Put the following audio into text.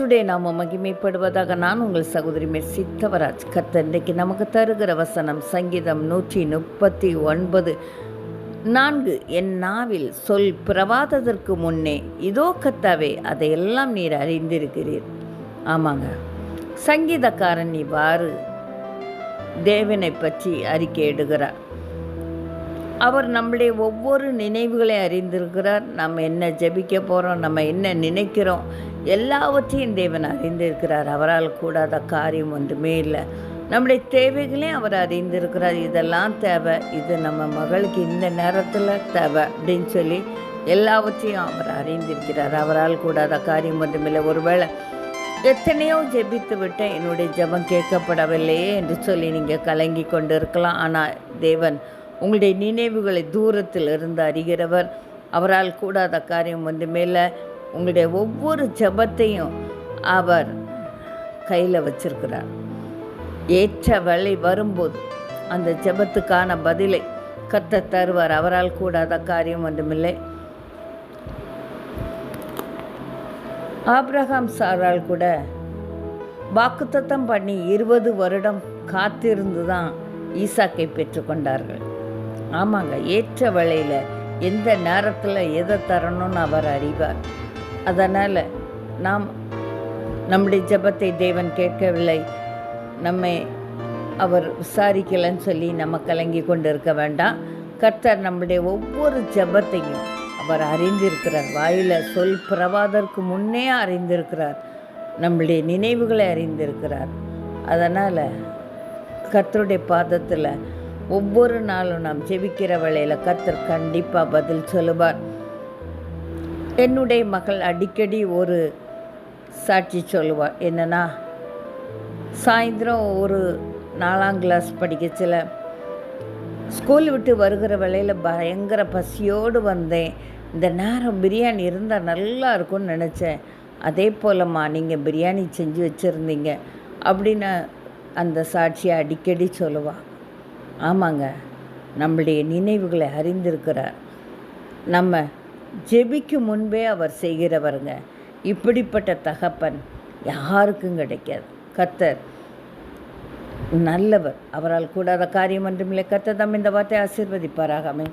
கர்த்தருடைய நாம மகிமைப்படுவதாக நான் உங்கள் சகோதரி மேல் சித்தவராஜ். கர்த்தர் இன்றைக்கு நமக்கு தருகிற வசனம் சங்கீதம் நூற்றி முப்பத்தி ஒன்பது. நான்கு என் நாவில் சொல் பிரவாததற்கு முன்னே இதோ கத்தாவே அதையெல்லாம் நீர் அறிந்திருக்கிறீர். ஆமாங்க. சங்கீதக்காரன் இவ்வாறு தேவனை பற்றி அறிக்கையிடுகிறார் அவர் நம்முடைய ஒவ்வொரு நினைவுகளை அறிந்திருக்கிறார். நம்ம என்ன ஜெபிக்க போகிறோம் நம்ம என்ன நினைக்கிறோம் எல்லாவற்றையும் தேவன் அறிந்திருக்கிறார். அவரால் கூடாத காரியம் ஒன்றுமே இல்லை. நம்முடைய தேவைகளையும் அவர் அறிந்திருக்கிறார். இதெல்லாம் தேவை. இது நம்ம மகளுக்கு இந்த நேரத்தில் தேவை அப்படின்னு சொல்லி எல்லாவற்றையும் அவர் அறிந்திருக்கிறார். அவரால் கூடாத காரியம் ஒன்றுமில்லை ஒருவேளை எத்தனையோ ஜெபித்து விட்டேன் என்னுடைய ஜெபம் கேட்கப்படவில்லையே என்று சொல்லி நீங்கள் கலங்கி கொண்டு இருக்கலாம் ஆனால் தேவன் உங்களுடைய நினைவுகளை தூரத்தில் இருந்து அறிகிறவர். அவரால் கூடாத காரியம் வந்து மேலே உங்களுடைய ஒவ்வொரு ஜெபத்தையும் அவர் கையில் வச்சிருக்கிறார். ஏற்ற வேலை வரும்போது அந்த ஜெபத்துக்கான பதிலை கத்த தருவார். அவரால் கூடாத காரியம் ஒன்றுமில்லை. ஆப்ரஹாம் சாரால் கூட வாக்குத்தத்தம் பண்ணி இருபது வருடம் காத்திருந்து தான் ஈசாக்கை பெற்றுக்கொண்டார்கள். ஆமாங்க ஏற்ற வேளையில் எந்த நேரத்தில் எதை தரணும்னு அவர் அறிவார். அதனால் நாம் நம்முடைய ஜெபத்தை தேவன் கேட்கவில்லை. நம்மை அவர் விசாரிக்கலைன்னு சொல்லி நம்ம கலங்கி கொண்டு இருக்க வேண்டாம். கர்த்தர் நம்முடைய ஒவ்வொரு ஜெபத்தையும் அவர் அறிந்திருக்கிறார். வாயில் சொல் பிரவாதற்கு முன்னே அறிந்திருக்கிறார். நம்முடைய நினைவுகளை அறிந்திருக்கிறார். அதனால் கர்த்தருடைய பாதத்தில் ஒவ்வொரு நாளும் நாம் ஜெபிக்கிற வேளையில் கர்த்தர் கண்டிப்பாக பதில் சொல்லுவார். என்னுடைய மகள் அடிக்கடி ஒரு சாட்சி சொல்லுவாள் என்னன்னா சாயந்தரம் ஒரு நாலாம் கிளாஸ் படிக்கச்சில ஸ்கூல் விட்டு வருகிற வேளையில் பயங்கர பசியோடு வந்தேன். இந்த நேரம் பிரியாணி இருந்தால் நல்லா இருக்கும்னு நினச்சேன். அதே போலம்மா நீங்கள் பிரியாணி செஞ்சு வச்சுருந்தீங்க. அப்படின்னு அந்த சாட்சியை அடிக்கடி சொல்லுவாள் ஆமாங்க. நம்முடைய நினைவுகளை அறிந்திருக்கிறார் நம்ம ஜெபிக்கும் முன்பே அவர் செய்கிறவருங்க. இப்படிப்பட்ட தகப்பன் யாருக்கும் கிடைக்காது. கத்தர் நல்லவர். அவரால் கூடாத காரியம் ஒன்றுமில்லை. கத்தர் தம் இந்த வார்த்தை ஆசீர்வதிப்பாராக. அமை